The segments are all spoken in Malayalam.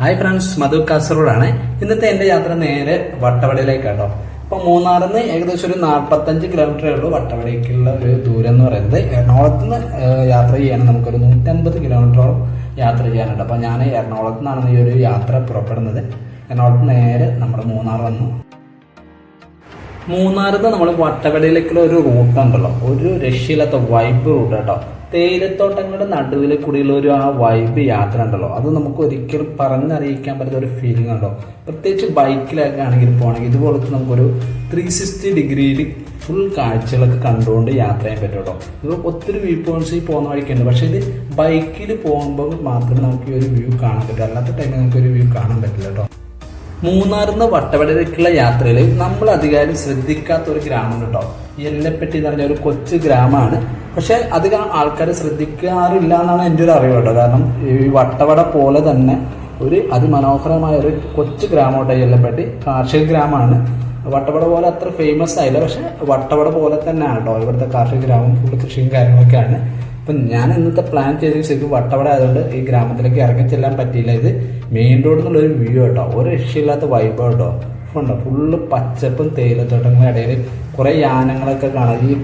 ഹായ് ഫ്രണ്ട്സ് മധു കാസർഗോഡാണ്. ഇന്നത്തെ എന്റെ യാത്ര നേരെ വട്ടവടയിലേക്ക് കേട്ടോ അപ്പൊ മൂന്നാറിൽ നിന്ന് ഏകദേശം ഒരു നാൽപ്പത്തഞ്ച് കിലോമീറ്ററേ ഉള്ളൂ വട്ടവടയ്ക്കുള്ള ഒരു ദൂരം എന്ന് പറയുന്നത്. എറണാകുളത്ത് നിന്ന് യാത്ര ചെയ്യാൻ നമുക്കൊരു നൂറ്റമ്പത് കിലോമീറ്ററോളം യാത്ര ചെയ്യാനുണ്ട്. അപ്പൊ ഞാൻ എറണാകുളത്ത് നിന്നാണ് ഈ ഒരു യാത്ര പുറപ്പെടുന്നത്. എറണാകുളത്ത് നേരെ നമ്മുടെ മൂന്നാർ വന്നു. മൂന്നാറിൽ നിന്ന് നമ്മൾ വട്ടവടയിലേക്കുള്ള ഒരു റൂട്ട് ഉണ്ടല്ലോ. ഒരു രക്ഷയില്ലാത്ത വൈബ് റൂട്ട് കേട്ടോ തേയിലത്തോട്ടങ്ങളുടെ നടുവിൽ കൂടിയുള്ള ഒരു ആ വൈബ് യാത്ര ഉണ്ടല്ലോ. അത് നമുക്ക് ഒരിക്കലും പറഞ്ഞറിയിക്കാൻ പറ്റുന്ന ഒരു ഫീലിംഗ് ഉണ്ടോ? പ്രത്യേകിച്ച് ബൈക്കിലൊക്കെ ആണെങ്കിൽ പോകണമെങ്കിൽ ഇതുപോലത്തെ നമുക്കൊരു ത്രീ സിക്സ്റ്റി ഡിഗ്രിയിൽ ഫുൾ കാഴ്ചകളൊക്കെ കണ്ടുകൊണ്ട് യാത്ര ചെയ്യാൻ പറ്റും ഇത് ഒത്തിരി വ്യൂ പോയിന്റ്സ് പോകുന്ന വഴിക്കുണ്ട്. പക്ഷേ ഇത് ബൈക്കിൽ പോകുമ്പോൾ മാത്രമേ നമുക്ക് ഈ ഒരു വ്യൂ കാണാൻ പറ്റൂ. അല്ലാത്ത ടൈമിൽ നമുക്ക് ഒരു വ്യൂ കാണാൻ പറ്റില്ല കേട്ടോ. മൂന്നാറിൽ നിന്ന് വട്ടവടയിലേക്കുള്ള യാത്രയിൽ നമ്മൾ അധികാരം ശ്രദ്ധിക്കാത്ത ഒരു ഗ്രാമം കേട്ടോ. എല്ലപ്പെട്ടി എന്ന് പറഞ്ഞ ഒരു കൊച്ചു ഗ്രാമമാണ്. പക്ഷെ അധികം ആൾക്കാർ ശ്രദ്ധിക്കാറില്ല എന്നാണ് എന്റെ ഒരു അറിവ് കേട്ടോ. കാരണം ഈ വട്ടവട പോലെ തന്നെ ഒരു അതിമനോഹരമായ ഒരു കൊച്ചു ഗ്രാമം കേട്ടോ എല്ലപ്പെട്ടി കാർഷിക ഗ്രാമമാണ്. വട്ടവട പോലെ അത്ര ഫേമസ് ആയില്ല. പക്ഷെ വട്ടവട പോലെ തന്നെയാണ് കേട്ടോ ഇവിടുത്തെ കാർഷിക ഗ്രാമം ഫുള്ള് കൃഷിയും കാര്യങ്ങളൊക്കെയാണ്. അപ്പം ഞാൻ ഇന്നത്തെ പ്ലാൻ ചെയ്തത് ശരിക്കും വട്ടവട ആയതുകൊണ്ട് ഈ ഗ്രാമത്തിലേക്ക് ഇറങ്ങി ചെല്ലാൻ പറ്റിയില്ല. ഇത് മെയിൻ റോഡിൽ നിന്നുള്ള ഒരു വ്യൂ കേട്ടോ ഒരു രക്ഷയില്ലാത്ത വൈബ് കേട്ടോ ഉണ്ടോ ഫുള്ള് പച്ചപ്പും തേയിലത്തോട്ടങ്ങളുടെ ഇടയിൽ കുറേ യാനങ്ങളൊക്കെ കാണാം. ഈ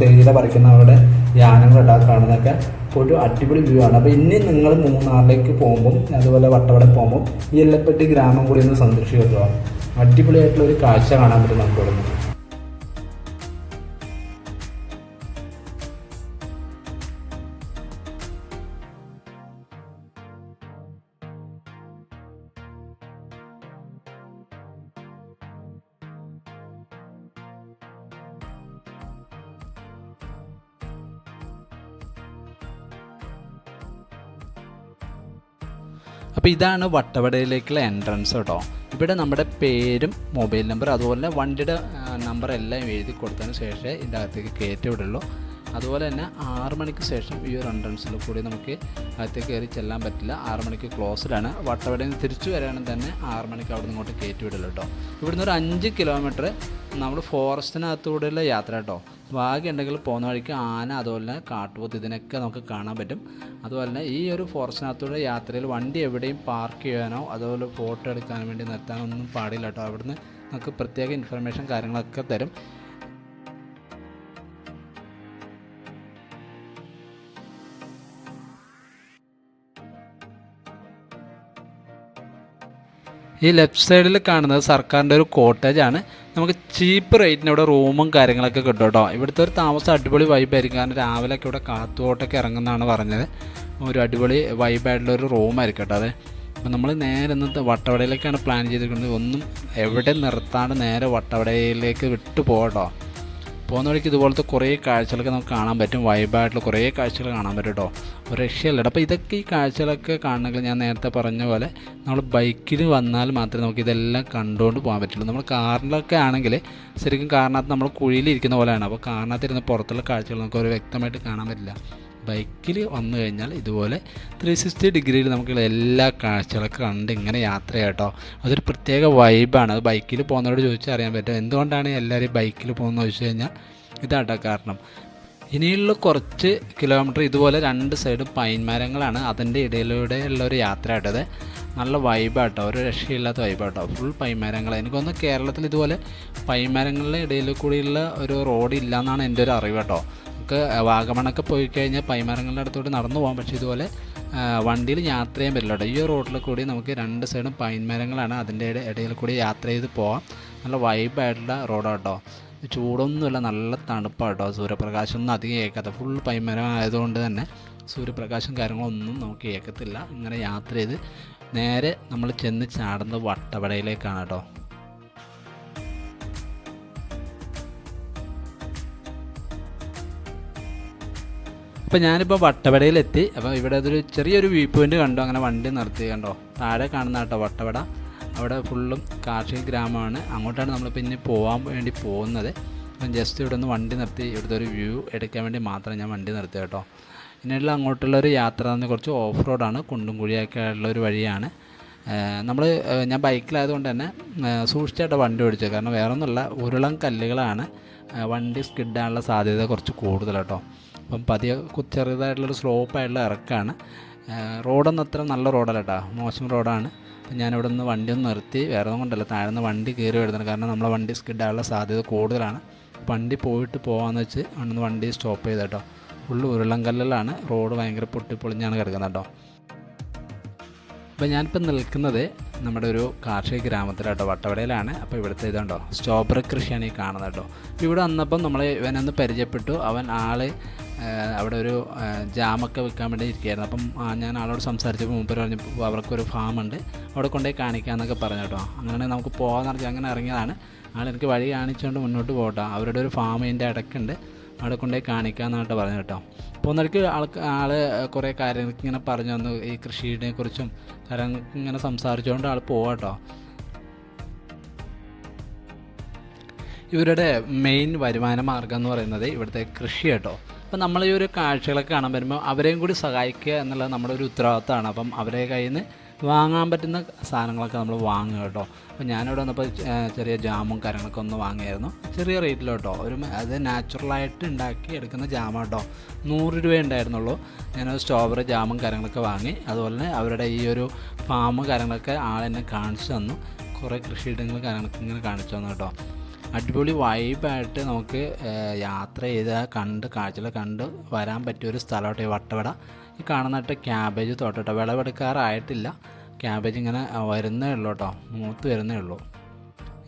തേയില പറിക്കുന്നവരുടെ യാനങ്ങളുണ്ടാവും കാണുന്നതൊക്കെ ഒരു അടിപൊളി വ്യൂ ആണ്. അപ്പോൾ ഇനി നിങ്ങൾ മൂന്നാറിലേക്ക് പോകുമ്പം അതുപോലെ വട്ടവട പോകുമ്പം ഈ എല്ലപ്പെട്ടി ഗ്രാമം കൂടി ഒന്ന് സന്ദർശിക്കുക അടിപൊളിയായിട്ടുള്ള ഒരു കാഴ്ച കാണാൻ പറ്റും നമുക്ക് ഇവിടെ അപ്പോൾ ഇതാണ് വട്ടവടയിലേക്കുള്ള എൻട്രൻസ് കേട്ടോ. ഇവിടെ നമ്മുടെ പേരും മൊബൈൽ നമ്പർ അതുപോലെ വണ്ടിയുടെ നമ്പർ എല്ലാം എഴുതി കൊടുത്തതിന് ശേഷമേ ഇതിന്റെ അകത്തേക്ക് കയറ്റി വിടുള്ളൂ. അതുപോലെ തന്നെ ആറ് മണിക്ക് ശേഷം ഈ ഒരു എൻട്രൻസിൽ കൂടി നമുക്ക് അകത്തേക്ക് കയറി ചെല്ലാൻ പറ്റില്ല. ആറ് മണിക്ക് ക്ലോസ്ഡാണ് വട്ടവടയിൽ നിന്ന് തിരിച്ചു വരാണെങ്കിൽ തന്നെ ആറ് മണിക്ക് അവിടെ നിന്ന് ഇങ്ങോട്ട് കയറ്റി വിടില്ല കേട്ടോ ഇവിടുന്ന് ഒരു അഞ്ച് കിലോമീറ്റർ നമ്മൾ ഫോറസ്റ്റിനകത്തൂടെയുള്ള യാത്ര കേട്ടോ ഭാഗ്യം ഉണ്ടെങ്കിൽ പോകുന്ന വഴിക്ക് ആന അതുപോലെ കാട്ടുപോത്ത് ഇതിനൊക്കെ നമുക്ക് കാണാൻ പറ്റും. അതുപോലെ തന്നെ ഈ ഒരു ഫോറസ്റ്റിനകത്തൂടെ യാത്രയിൽ വണ്ടി എവിടെയും പാർക്ക് ചെയ്യാനോ അതുപോലെ ഫോട്ടോ എടുക്കാനോ വേണ്ടി നിർത്താനോ ഒന്നും പാടില്ല കേട്ടോ അവിടുന്ന് നമുക്ക് പ്രത്യേക ഇൻഫർമേഷൻ കാര്യങ്ങളൊക്കെ തരും. ഈ ലെഫ്റ്റ് സൈഡിൽ കാണുന്നത് സർക്കാരിന്റെ ഒരു കോട്ടേജ് ആണ്. നമുക്ക് ചീപ്പ് റേറ്റിന് ഇവിടെ റൂമും കാര്യങ്ങളൊക്കെ കിട്ടും കേട്ടോ. ഇവിടുത്തെ ഒരു താമസം അടിപൊളി വൈബായിരിക്കും കാരണം രാവിലെയൊക്കെ ഇവിടെ കാത്തുകോട്ടൊക്കെ ഇറങ്ങുന്നതാണ് പറഞ്ഞത്. ഒരു അടിപൊളി വൈബായിട്ടുള്ള ഒരു റൂമായിരിക്കും കേട്ടോ അതെ. അപ്പോൾ നമ്മൾ നേരെ ഇന്നത്തെ വട്ടവടയിലേക്കാണ് പ്ലാൻ ചെയ്തിരിക്കുന്നത്. ഒന്നും എവിടെ നിർത്താണ്ട് നേരെ വട്ടവടയിലേക്ക് വിട്ടു പോകട്ടോ പോകുന്ന വഴിക്ക് ഇതുപോലത്തെ കുറേ കാഴ്ചകളൊക്കെ നമുക്ക് കാണാൻ പറ്റും. വൈബായിട്ടുള്ള കുറേ കാഴ്ചകൾ കാണാൻ പറ്റും കേട്ടോ ഒരു രക്ഷയല്ല അപ്പോൾ ഇതൊക്കെ ഈ കാഴ്ചകളൊക്കെ കാണണമെങ്കിൽ ഞാൻ നേരത്തെ പറഞ്ഞ പോലെ നമ്മൾ ബൈക്കിൽ വന്നാൽ മാത്രമേ നമുക്ക് ഇതെല്ലാം കണ്ടുകൊണ്ട് പോകാൻ പറ്റുള്ളൂ. നമ്മൾ കാറിലൊക്കെ ആണെങ്കിൽ ശരിക്കും കാറിനകത്ത് നമ്മൾ കുഴിയിലിരിക്കുന്ന പോലെയാണ്. അപ്പോൾ കാറിനകത്തിരുന്ന് പുറത്തുള്ള കാഴ്ചകൾ നമുക്ക് ഒരു വ്യക്തമായിട്ട് കാണാൻ പറ്റില്ല. ബൈക്കിൽ വന്നു കഴിഞ്ഞാൽ ഇതുപോലെ ത്രീ സിക്സ്റ്റി ഡിഗ്രിയിൽ നമുക്ക് എല്ലാ കാഴ്ചകളൊക്കെ കണ്ട് ഇങ്ങനെ യാത്ര കേട്ടോ അതൊരു പ്രത്യേക വൈബാണ് അത് ബൈക്കിൽ പോകുന്നവരോട് ചോദിച്ചാൽ അറിയാൻ പറ്റും. എന്തുകൊണ്ടാണ് എല്ലാവരും ബൈക്കിൽ പോകുന്നത് ചോദിച്ചു കഴിഞ്ഞാൽ ഇതാട്ടോ കാരണം. ഇനിയുള്ള കുറച്ച് കിലോമീറ്റർ ഇതുപോലെ രണ്ട് സൈഡും പൈൻ മരങ്ങളാണ് അതിന്റെ ഇടയിലൂടെ ഉള്ള ഒരു യാത്ര ആയിട്ടത് നല്ല വൈബാട്ടോ ഒരു രക്ഷയില്ലാത്ത വൈബാട്ടോ ഫുൾ പൈമരങ്ങൾ എനിക്കൊന്ന് കേരളത്തിൽ ഇതുപോലെ പൈമരങ്ങളുടെ ഇടയിൽ കൂടിയുള്ള ഒരു റോഡ് ഇല്ല എന്നാണ് എന്റെ ഒരു അറിവ് കേട്ടോ. നമുക്ക് വാഗമണൊക്കെ പോയി കഴിഞ്ഞാൽ പൈമരങ്ങളുടെ അടുത്തോട്ട് നടന്നു പോകാം പക്ഷേ ഇതുപോലെ വണ്ടിയിൽ യാത്ര ചെയ്യാൻ പറ്റില്ല കേട്ടോ. ഈ റോഡിൽ കൂടി നമുക്ക് രണ്ട് സൈഡും പൈൻ മരങ്ങളാണ് അതിന്റെ ഇട- ഇടയിൽ കൂടി യാത്ര ചെയ്ത് പോകാം നല്ല വൈബായിട്ടുള്ള റോഡാണ് കേട്ടോ. ചൂടൊന്നുമില്ല നല്ല തണുപ്പാണ് കേട്ടോ. സൂര്യപ്രകാശം ഒന്നും അധികം ഏക്കാത്ത ഫുൾ പൈമരം ആയതുകൊണ്ട് തന്നെ സൂര്യപ്രകാശം കാര്യങ്ങളൊന്നും നമുക്ക് ഏക്കത്തില്ല. ഇങ്ങനെ യാത്ര ചെയ്ത് നേരെ നമ്മൾ ചെന്ന് ചാടുന്ന വട്ടവടയിലേക്കാണ് കേട്ടോ. അപ്പോൾ ഞാനിപ്പോൾ വട്ടവടയിലെത്തി. അപ്പോൾ ഇവിടെ അതൊരു ചെറിയൊരു വ്യൂ പോയിന്റ് കണ്ടു. അങ്ങനെ വണ്ടി നിർത്തി കണ്ടോ? താഴെ കാണുന്ന കേട്ടോ വട്ടവട. അവിടെ ഫുള്ളും കാർഷിക ഗ്രാമമാണ്. അങ്ങോട്ടാണ് നമ്മൾ പിന്നെ പോകാൻ വേണ്ടി പോകുന്നത്. അപ്പം ജസ്റ്റ് ഇവിടെ ഒന്ന് വണ്ടി നിർത്തി. ഇവിടുത്തെ ഒരു വ്യൂ എടുക്കാൻ വേണ്ടി മാത്രം ഞാൻ വണ്ടി നിർത്തി കേട്ടോ. ഇനിയുള്ള അങ്ങോട്ടുള്ള ഒരു യാത്ര എന്ന് കുറച്ച് ഓഫ് റോഡാണ് കുണ്ടും കുഴിയൊക്കെ ഉള്ള ഒരു വഴിയാണ്. നമ്മൾ ഞാൻ ബൈക്കിലായതുകൊണ്ട് തന്നെ സൂക്ഷിച്ചായിട്ട് വണ്ടി ഓടിച്ചത്. കാരണം വേറെ ഒന്നുമല്ല ഉരുളം കല്ലുകളാണ് വണ്ടി സ്കിഡാനുള്ള സാധ്യത കുറച്ച് കൂടുതൽ കേട്ടോ അപ്പം പതിയെ ചെറുതായിട്ടുള്ളൊരു സ്ലോപ്പായിട്ടുള്ള ഇറക്കാണ്. റോഡൊന്നും അത്ര നല്ല റോഡല്ല കേട്ടോ മോശം റോഡാണ്. അപ്പം ഞാനിവിടെ നിന്ന് വണ്ടി ഒന്ന് നിർത്തി വേറെ ഒന്നും കൊണ്ടല്ല താഴെ നിന്ന് വണ്ടി കയറി വരുന്നുണ്ട്. കാരണം നമ്മളെ വണ്ടി സ്കിഡാനുള്ള സാധ്യത കൂടുതലാണ്. വണ്ടി പോയിട്ട് പോകാമെന്ന് വെച്ച് അവിടെ നിന്ന് വണ്ടി സ്റ്റോപ്പ് ചെയ്ത് കേട്ടോ ഫുള്ള് ഉരുളങ്കല്ലിലാണ് റോഡ് ഭയങ്കര പൊട്ടിപ്പൊളിഞ്ഞാണ് കിടക്കുന്നത് കേട്ടോ. അപ്പോൾ ഞാനിപ്പോൾ നിൽക്കുന്നത് നമ്മുടെ ഒരു കാർഷിക ഗ്രാമത്തിലാട്ടോ വട്ടവടയിലാണ്. അപ്പോൾ ഇവിടുത്തെ ഇതുണ്ടോ സ്ട്രോബെറി കൃഷിയാണ് ഈ കാണുന്നത് കേട്ടോ. ഇവിടെ വന്നപ്പം നമ്മൾ ഇവനൊന്ന് പരിചയപ്പെട്ടു. അവൻ ആൾ അവിടെ ഒരു ജാമൊക്കെ വിൽക്കാൻ വേണ്ടി ഇരിക്കുകയായിരുന്നു. അപ്പം ഞാൻ ആളോട് സംസാരിച്ചപ്പോൾ മുമ്പ് പറഞ്ഞു അവർക്കൊരു ഫാമുണ്ട്. അവിടെ കൊണ്ടുപോയി കാണിക്കാമെന്നൊക്കെ പറഞ്ഞു കേട്ടോ. അങ്ങനെ നമുക്ക് പോകാമെന്ന് പറഞ്ഞാൽ അങ്ങനെ ഇറങ്ങിയതാണ്. ആൾ എനിക്ക് വഴി കാണിച്ചുകൊണ്ട് മുന്നോട്ട് പോകട്ടോ. അവരുടെ ഒരു ഫാം ഇതിന്റെ ഇടയ്ക്കുണ്ട്. അവിടെ കൊണ്ടുപോയി കാണിക്കാമെന്നായിട്ട് പറഞ്ഞു കേട്ടോ. അപ്പോൾ ഒന്നിടയ്ക്ക് ആൾക്ക് ആൾ കുറേ കാര്യങ്ങൾക്ക് ഇങ്ങനെ പറഞ്ഞു തന്നു. ഈ കൃഷിയെ കുറിച്ചും കാര്യങ്ങൾക്ക് ഇങ്ങനെ സംസാരിച്ചുകൊണ്ട് ആൾ പോവാട്ടോ ഇവരുടെ മെയിൻ വരുമാന മാർഗം എന്ന് പറയുന്നത് ഇവിടുത്തെ കൃഷി കേട്ടോ. അപ്പം നമ്മൾ ഈ ഒരു കാഴ്ചകളൊക്കെ കാണാൻ വരുമ്പോൾ അവരെയും കൂടി സഹായിക്കുക എന്നുള്ളത് നമ്മുടെ ഒരു ഉത്തരവാദിത്തമാണ്. അപ്പം അവരെ കയ്യിൽ നിന്ന് വാങ്ങാൻ പറ്റുന്ന സാധനങ്ങളൊക്കെ നമ്മൾ വാങ്ങുക കേട്ടോ. അപ്പോൾ ഞാനിവിടെ വന്നപ്പോൾ ചെറിയ ജാമും കാര്യങ്ങളൊക്കെ ഒന്ന് വാങ്ങിയായിരുന്നു. ചെറിയ റേറ്റിൽ കേട്ടോ. ഒരു അത് നാച്ചുറലായിട്ട് ഉണ്ടാക്കി എടുക്കുന്ന ജാമ കേട്ടോ. നൂറ് രൂപ ഉണ്ടായിരുന്നുള്ളൂ. ഞാൻ സ്ട്രോബെറി ജാമും കാര്യങ്ങളൊക്കെ വാങ്ങി. അതുപോലെ തന്നെ അവരുടെ ഈ ഒരു ഫാം കാര്യങ്ങളൊക്കെ ആളെന്നെ കാണിച്ചു തന്നു. കുറേ കൃഷിയിടങ്ങൾ കാര്യങ്ങളൊക്കെ ഇങ്ങനെ കാണിച്ചു തന്നു കേട്ടോ. അടിപൊളി വൈബായിട്ട് നമുക്ക് യാത്ര ചെയ്ത് കണ്ട് കാഴ്ചകൾ കണ്ട് വരാൻ പറ്റിയ ഒരു സ്ഥലമായിട്ട് ഈ വട്ടവട. ഈ കാണുന്നിട്ട് ക്യാബേജ് തോട്ടട്ടോ. വിളവെടുക്കാറായിട്ടില്ല. ക്യാബേജ് ഇങ്ങനെ വരുന്നേ ഉള്ളൂ കേട്ടോ മൂത്ത് വരുന്നേ ഉള്ളൂ.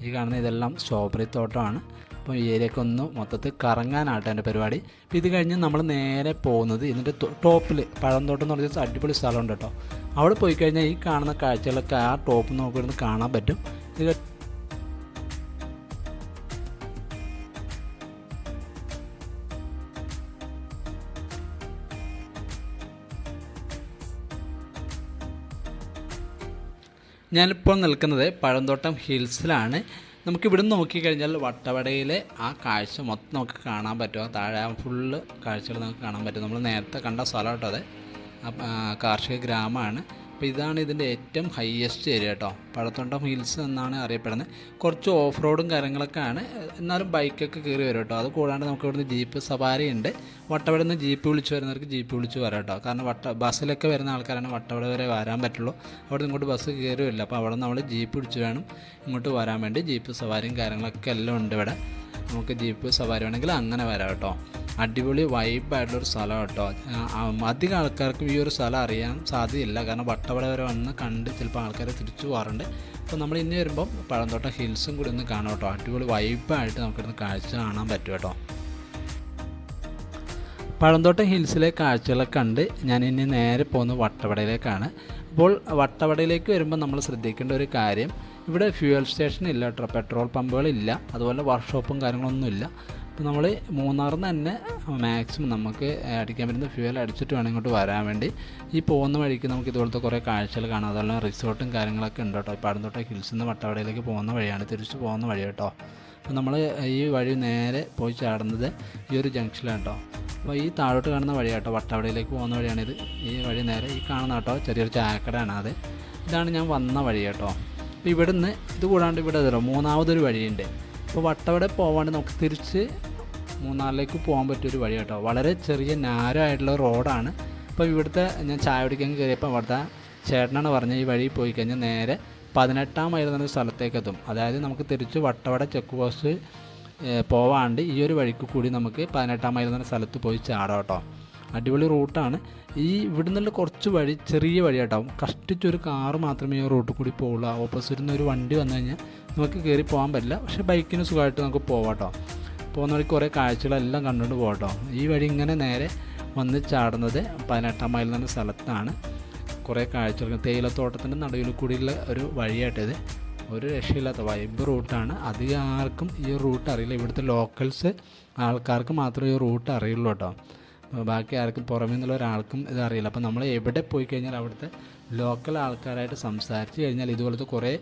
ഈ കാണുന്ന ഇതെല്ലാം സ്ട്രോബെറി തോട്ടമാണ്. അപ്പോൾ ഈ ഏരിയയൊക്കെ ഒന്ന് മൊത്തത്തിൽ കറങ്ങാനാട്ടോ എന്റെ പരിപാടി. അപ്പോൾ ഇത് കഴിഞ്ഞ് നമ്മൾ നേരെ പോകുന്നത് ഇതിന്റെ ടോപ്പിൽ പഴംതോട്ടം എന്ന് പറഞ്ഞാൽ അടിപൊളി സ്ഥലമുണ്ട് കേട്ടോ അവിടെ പോയി കഴിഞ്ഞാൽ ഈ കാണുന്ന കാഴ്ചകളൊക്കെ ആ ടോപ്പ് നോക്കിയിരുന്ന് കാണാൻ പറ്റും. ഇത് ഞാനിപ്പോൾ നിൽക്കുന്നത് പഴന്തോട്ടം ഹിൽസിലാണ്. നമുക്ക് ഇവിടുന്ന് നോക്കിക്കഴിഞ്ഞാൽ വട്ടവടയിലെ ആ കാഴ്ച മൊത്തം നമുക്ക് കാണാൻ പറ്റും. താഴെ ഫുള്ള് കാഴ്ചകൾ നമുക്ക് കാണാൻ പറ്റും. നമ്മൾ നേരത്തെ കണ്ട സ്ഥലം കേട്ടോ അത്. കാർഷിക ഗ്രാമമാണ്. അപ്പോൾ ഇതാണ് ഇതിന്റെ ഏറ്റവും ഹയസ്റ്റ് ഏരിയ കേട്ടോ പഴത്തൊണ്ടം ഹിൽസ് എന്നാണ് അറിയപ്പെടുന്നത്. കുറച്ച് ഓഫ് റോഡും കാര്യങ്ങളൊക്കെയാണ്. എന്നാലും ബൈക്കൊക്കെ കയറി വരും കേട്ടോ അത് കൂടാണ്ട് നമുക്ക് ഇവിടുന്ന് ജീപ്പ് സവാരി ഉണ്ട്. വട്ടവിടെ നിന്ന് ജീപ്പ് വിളിച്ച് വരുന്നവർക്ക് ജീപ്പ് വിളിച്ച് വരാം കേട്ടോ കാരണം വട്ട ബസ്സിലൊക്കെ വരുന്ന ആൾക്കാരാണ് വട്ടവട വരെ വരാൻ പറ്റുള്ളൂ. അവിടെ ഇങ്ങോട്ട് ബസ് കയറുമില്ല അപ്പോൾ അവിടെ നമ്മൾ ജീപ്പ് വിളിച്ച് വേണം ഇങ്ങോട്ട് വരാൻ വേണ്ടി. ജീപ്പ് സവാരിയും കാര്യങ്ങളൊക്കെ എല്ലാം ഉണ്ട് ഇവിടെ. നമുക്ക് ജീപ്പ് സവാരി വേണമെങ്കിൽ അങ്ങനെ വരാം കേട്ടോ. അടിപൊളി വൈബായിട്ടുള്ളൊരു സ്ഥലം കേട്ടോ. അധികം ആൾക്കാർക്കും ഈ ഒരു സ്ഥലം അറിയാൻ സാധ്യതയില്ല. കാരണം വട്ടവട വരെ വന്ന് കണ്ട് ചിലപ്പോൾ ആൾക്കാരെ തിരിച്ചു പോകാറുണ്ട് അപ്പോൾ നമ്മൾ ഇനി വരുമ്പോൾ പഴന്തോട്ടം ഹിൽസും കൂടി ഒന്ന് കാണാം കേട്ടോ. അടിപൊളി വൈബായിട്ട് നമുക്കിരുന്ന് കാഴ്ച കാണാൻ പറ്റും കേട്ടോ. പഴന്തോട്ടം ഹിൽസിലെ കാഴ്ചകളൊക്കെ കണ്ട് ഞാൻ ഇനി നേരെ പോകുന്നത് വട്ടവടയിലേക്കാണ്. അപ്പോൾ വട്ടവടയിലേക്ക് വരുമ്പോൾ നമ്മൾ ശ്രദ്ധിക്കേണ്ട ഒരു കാര്യം ഇവിടെ ഫ്യൂവൽ സ്റ്റേഷൻ ഇല്ല കേട്ടോ. പെട്രോൾ പമ്പുകളില്ല. അതുപോലെ വർക്ക്ഷോപ്പും കാര്യങ്ങളൊന്നും ഇല്ല അപ്പോൾ നമ്മൾ മൂന്നാറിൽ നിന്ന് തന്നെ മാക്സിമം നമുക്ക് അടിക്കാൻ പറ്റുന്ന ഫ്യൂവൽ അടിച്ചിട്ട് വേണം ഇങ്ങോട്ട് വരാൻ വേണ്ടി. ഈ പോകുന്ന വഴിക്ക് നമുക്ക് ഇതുപോലത്തെ കുറേ കാഴ്ചകൾ കാണാം. അതുപോലെ റിസോർട്ടും കാര്യങ്ങളൊക്കെ ഉണ്ട് കേട്ടോ. പഴന്തോട്ടം ഹിൽസിൽ നിന്ന് വട്ടവടയിലേക്ക് പോകുന്ന വഴിയാണ്. തിരിച്ച് പോകുന്ന വഴി കേട്ടോ. അപ്പോൾ നമ്മൾ ഈ വഴി നേരെ പോയി ചാടുന്നത് ഈ ഒരു ജംഗ്ഷനിലാണ് കേട്ടോ. അപ്പോൾ ഈ താഴോട്ട് കാണുന്ന വഴി കേട്ടോ. വട്ടവടയിലേക്ക് പോകുന്ന വഴിയാണിത്. ഈ വഴി നേരെ ഈ കാണുന്ന കേട്ടോ. ചെറിയൊരു ചായക്കടയാണ് അത്. ഇതാണ് ഞാൻ വന്ന വഴി കേട്ടോ. അപ്പോൾ ഇവിടുന്ന് ഇത് കൂടാണ്ട് ഇവിടെ ഇതല്ലോ മൂന്നാമതൊരു വഴിയുണ്ട്. അപ്പോൾ വട്ടവിടെ പോവാണ്ട് നമുക്ക് തിരിച്ച് മൂന്നാറിലേക്ക് പോകാൻ പറ്റിയൊരു വഴി കേട്ടോ വളരെ ചെറിയ നാരോ ആയിട്ടുള്ള റോഡാണ്. അപ്പോൾ ഇവിടുത്തെ ഞാൻ ചായ കുടിക്കാൻ കയറിയപ്പോൾ അവിടുത്തെ ചേട്ടനാണ് പറഞ്ഞത് ഈ വഴി പോയി കഴിഞ്ഞാൽ നേരെ പതിനെട്ടാം മൈൽ എന്നൊരു സ്ഥലത്തേക്ക് എത്തും. അതായത് നമുക്ക് തിരിച്ച് വട്ടവട ചെക്ക് പോസ്റ്റ് പോവാണ്ട് ഈ ഒരു വഴിക്ക് കൂടി നമുക്ക് പതിനെട്ടാം മൈൽ എന്ന സ്ഥലത്ത് പോയി ചാടാം കേട്ടോ. അടിപൊളി റൂട്ടാണ്. ഈ ഇവിടെ നിന്നുള്ള കുറച്ച് വഴി ചെറിയ വഴി കേട്ടോ കഷ്ടിച്ചൊരു കാറ് മാത്രമേ ഈ റൂട്ടിൽ കൂടി പോകുള്ളൂ ഓപ്പോസിറ്റിൽ നിന്ന് ഒരു വണ്ടി വന്നു കഴിഞ്ഞാൽ നമുക്ക് കയറി പോകാൻ പറ്റില്ല. പക്ഷേ ബൈക്കിന് സുഖമായിട്ട് നമുക്ക് പോവാട്ടോ. പോകുന്ന വഴി കുറേ കാഴ്ചകളെല്ലാം കണ്ടുകൊണ്ട് പോകട്ടോ ഈ വഴി ഇങ്ങനെ നേരെ വന്ന് ചാടുന്നത് പതിനെട്ടാം മൈൽ എന്ന സ്ഥലത്താണ്. കുറേ കാഴ്ചകൾ തേയിലത്തോട്ടത്തിന്റെ നടുവിൽ കൂടിയുള്ള ഒരു വഴിയായിട്ടത് ഒരു രക്ഷയില്ലാത്ത വൈബ് റൂട്ടാണ്. അധികം ആർക്കും ഈ റൂട്ട് അറിയില്ല. ഇവിടുത്തെ ലോക്കൽസ് ആൾക്കാർക്ക് മാത്രമേ ഈ റൂട്ട് അറിയുള്ളൂ കേട്ടോ. ബാക്കി ആർക്കും പുറമേ നിന്നുള്ള ഒരാൾക്കും ഇത് അറിയില്ല. അപ്പോൾ നമ്മൾ എവിടെ പോയി കഴിഞ്ഞാൽ അവിടുത്തെ ലോക്കൽ ആൾക്കാരായിട്ട് സംസാരിച്ച് കഴിഞ്ഞാൽ ഇതുപോലത്തെ കുറേ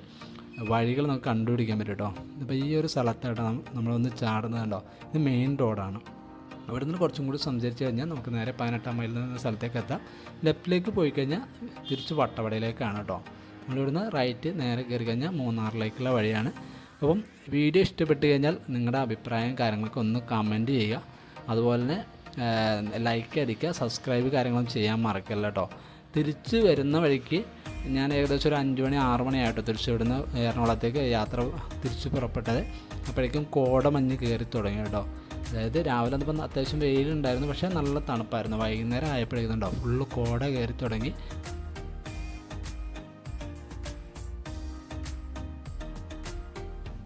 വഴികൾ നമുക്ക് കണ്ടുപിടിക്കാൻ പറ്റും കേട്ടോ ഇപ്പോൾ ഈ ഒരു സ്ഥലത്തായിട്ട് നമ്മളൊന്ന് ചാടുന്നത് കണ്ടോ ഇത് മെയിൻ റോഡാണ് അവിടെ നിന്ന് കുറച്ചും കൂടി സഞ്ചരിച്ച് കഴിഞ്ഞാൽ നമുക്ക് നേരെ പതിനെട്ടാം മൈലിൽ നിന്ന് സ്ഥലത്തേക്ക് എത്താം. ലെഫ്റ്റിലേക്ക് പോയി കഴിഞ്ഞാൽ തിരിച്ച് വട്ടവടയിലേക്കാണ് കേട്ടോ നമ്മളിവിടുന്ന് റൈറ്റ് നേരെ കയറി കഴിഞ്ഞാൽ മൂന്നാറിലേക്കുള്ള വഴിയാണ്. അപ്പം വീഡിയോ ഇഷ്ടപ്പെട്ട് കഴിഞ്ഞാൽ നിങ്ങളുടെ അഭിപ്രായം കാര്യങ്ങളൊക്കെ ഒന്ന് കമന്റ് ചെയ്യുക. അതുപോലെ തന്നെ ലൈക്ക് അടിക്കുക സബ്സ്ക്രൈബ് കാര്യങ്ങളും ചെയ്യാൻ മറക്കല്ല കേട്ടോ തിരിച്ച് വരുന്ന വഴിക്ക് ഞാൻ ഏകദേശം ഒരു അഞ്ച് മണി ആറ് മണിയായിട്ടോ തിരിച്ച് ഇവിടുന്ന് എറണാകുളത്തേക്ക് യാത്ര തിരിച്ച് പുറപ്പെട്ടത്. അപ്പോഴേക്കും കോടമഞ്ഞ് കയറി തുടങ്ങി കേട്ടോ അതായത് രാവിലെ വന്നപ്പോൾ അത്യാവശ്യം വെയിലുണ്ടായിരുന്നു പക്ഷേ നല്ല തണുപ്പായിരുന്നു. വൈകുന്നേരം ആയപ്പോഴേക്കും ഫുള്ള് കോട കയറി തുടങ്ങി.